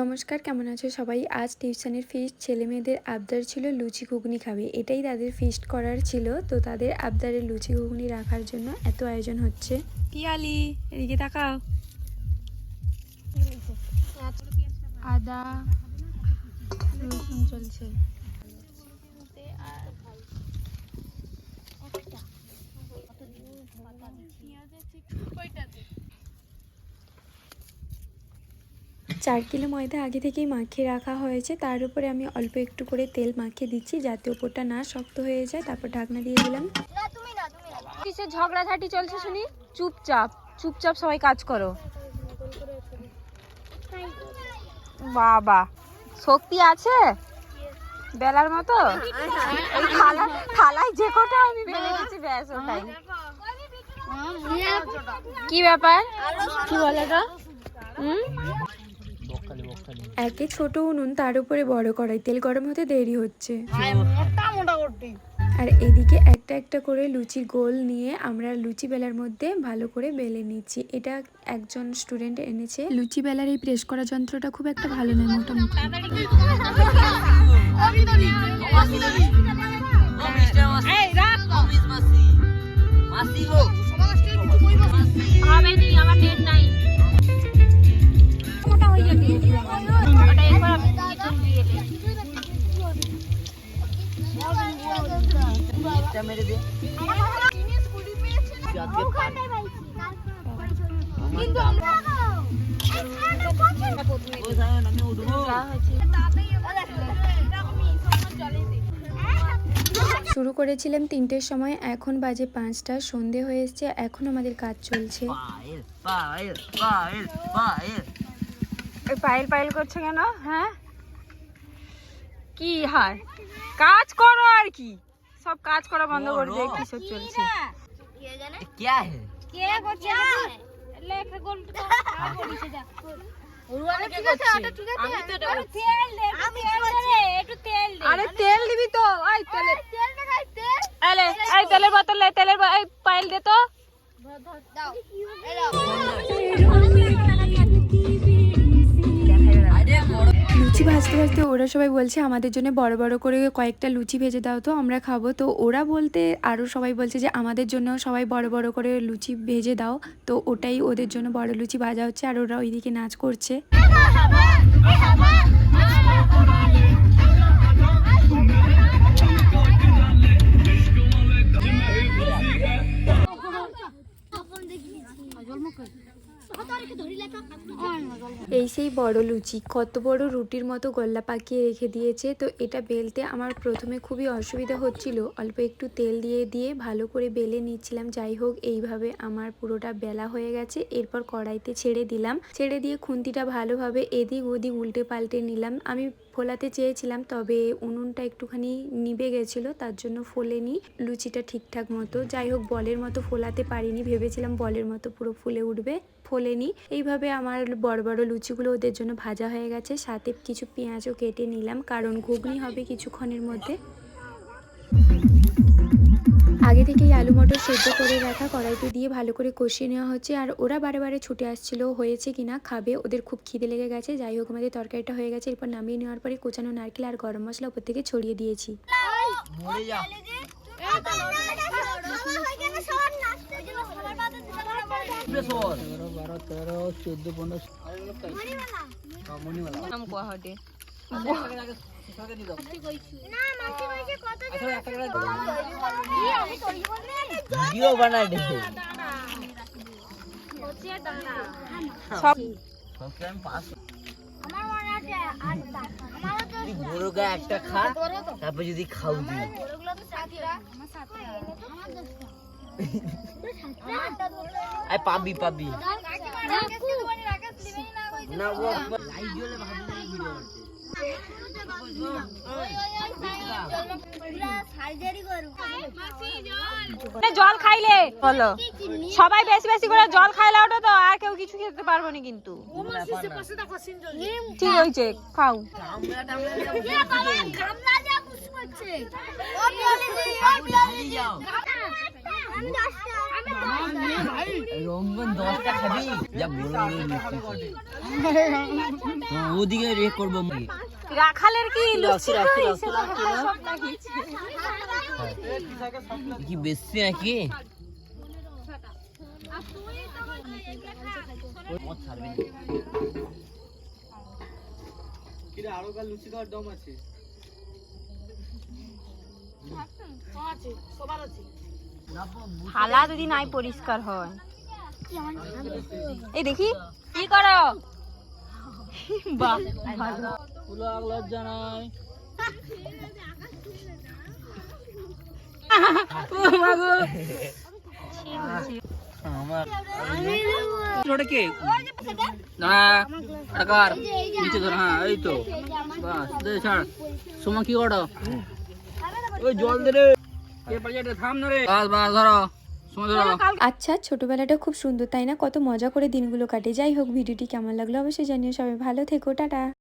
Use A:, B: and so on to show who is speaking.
A: নমস্কার কেমন আছো সবাই? আজ টিউশনের ফিস্ট ছেলে মেয়েদের আবদার ছিল লুচি ঘুগনি খাবে। এটাই তাদের ফিস্ট করার ছিল। তো তাদের আবদারের লুচি ঘুগনি রাখার জন্য এত আয়োজন হচ্ছে। পিয়ালি এদিকে তাকাও। আদা রসুন চলছে। চার কিলো ময়দা আগে থেকেই মাখিয়ে রাখা হয়েছে। তার উপরে আমি অল্প একটু করে তেল মাখিয়ে দিচ্ছি যাতে ওপরটা না শক্ত হয়ে যায়। তারপর ঢাকনা দিয়ে দিলাম।
B: কিসের ঝগড়াঝাটি চলছে শুনি? চুপচাপ চুপচাপ সবাই কাজ করো। বাবা শক্তি আছে? বেলার মতো? এই থালা থালায় যে কটা আমি বেলে দিচ্ছি ব্যাস ওটাই। কি ব্যাপার? কি বলে হুম?
A: একে ছোট উনুন তার উপরে বড় কড়াই তেল গরম হতে দেরি হচ্ছে। আর এদিকে একটা একটা করে লুচি গোল নিয়ে আমরা লুচি বেলার মধ্যে ভালো করে বেলে নিচ্ছি। এটা একজন স্টুডেন্ট এনেছে। লুচি বেলার এই প্রেস করা যন্ত্রটা খুব একটা ভালো নয় মোটামুটি।
B: হবে আমার নেট নাই। ওটা হয়ে যাবে।
A: শুরু করেছিলাম তিনটের সময় এখন বাজে পাঁচটা সন্ধে হয়ে এসছে এখন আমাদের কাজ চলছে।
C: পায়েল পায়েল
B: করছে কেন হ্যাঁ? কি হয় কাজ করো আর কি। সব কাজ করা বন্ধ করে দিয়ে কি সব চলছে?
C: করছে? গোল
B: আরে তেল দিবি তেলের বোতল তেলের পাইল দে তো।
A: লুচি ভাজতে ভাজতে ওরা সবাই বলছে, আমাদের জন্য বড় বড় করে কয়েকটা লুচি ভেজে দাও তো, আমরা খাব। তো ওরা বলতে আরও সবাই বলছে যে, আমাদের জন্য সবাই বড় বড় করে লুচি ভেজে দাও। তো ওটাই ওদের জন্য বড় লুচি ভাজা হচ্ছে আর ওরা ওইদিকে নাচ করছে। সেই বড় লুচি, কত বড় রুটির মতো গল্লা পাকিয়ে রেখে দিয়েছে, তো এটা বেলতে আমার প্রথমে খুবই অসুবিধা হচ্ছিল। অল্প একটু তেল দিয়ে দিয়ে ভালো করে বেলে নিচ্ছিলাম, যাই হোক এইভাবে আমার পুরোটা বেলা হয়ে গেছে। এরপর কড়াইতে ছেড়ে দিলাম। ছেড়ে দিয়ে খুন্তিটা ভালোভাবে এদিক ওদিক উল্টে পাল্টে নিলাম। আমি ফোলাতে চেয়েছিলাম, তবে উনুনটা একটুখানি নিবে গেছিল, তার জন্য ফোলেনি। লুচিটা ঠিকঠাক মতো, যাই হোক বলের মতো ফোলাতে পারিনি, ভেবেছিলাম বলের মতো পুরো ফুলে উঠবে, ফোলেনি। এইভাবে আমার বড় বড় লুচিগুলো ওদের জন্য ভাজা হয়ে গেছে, সাথে কিছু পেঁয়াজও কেটে নিলাম, কারণ ঘুগনি হবে কিছুক্ষণের মধ্যে। আগে থেকেই আলু মটর সেদ্ধ করে রাখা কড়াইতে দিয়ে ভালো করে কষিয়ে নেওয়া হচ্ছে আর ওরা বারে বারে ছুটে আসছিল হয়েছে কিনা খাবে ওদের খুব খিদে লেগে গেছে যাই হোক আমাদের তরকারিটা হয়ে গেছে এরপর নামিয়ে নেওয়ার পরে কোচানো নারকেল আর গরম মশলা ওপর থেকে ছড়িয়ে দিয়েছি
C: ভিডিও বানাই
B: সব
C: বড় গা একটা খা তারপর যদি খাও দি আই পাবি পাবি। না ও লাইট জ্বলে ভাবি না ভিডিও
B: জল খাইলে। বলো। সবাই বেশি বেশি করে জল খাইলে ওটা তো আর কেউ কিছু খেতে পারব না কিন্তু। ঠিক হয়েছে খাও।
C: ওদিকে রে করব।
B: রাখালের কি?
C: কি বেশি নাকি?
B: থালা যদি নাই পরিষ্কার হয়। এই দেখি কি করো? বাহ
C: লজ্জা নাই
D: ধর হ্যাঁ এই তো। বাস দে ছাড়। সোমা কি করো? ওই জল দে রে। কে পারে এটা থাম না রে। বাস বাস ধরো।
A: আচ্ছা ছোটবেলাটা খুব সুন্দর তাই না? কত মজা করে দিনগুলো কাটে। যাই হোক ভিডিওটি কেমন লাগল অবশ্যই জানিও। সবাই ভালো থেকো টাটা।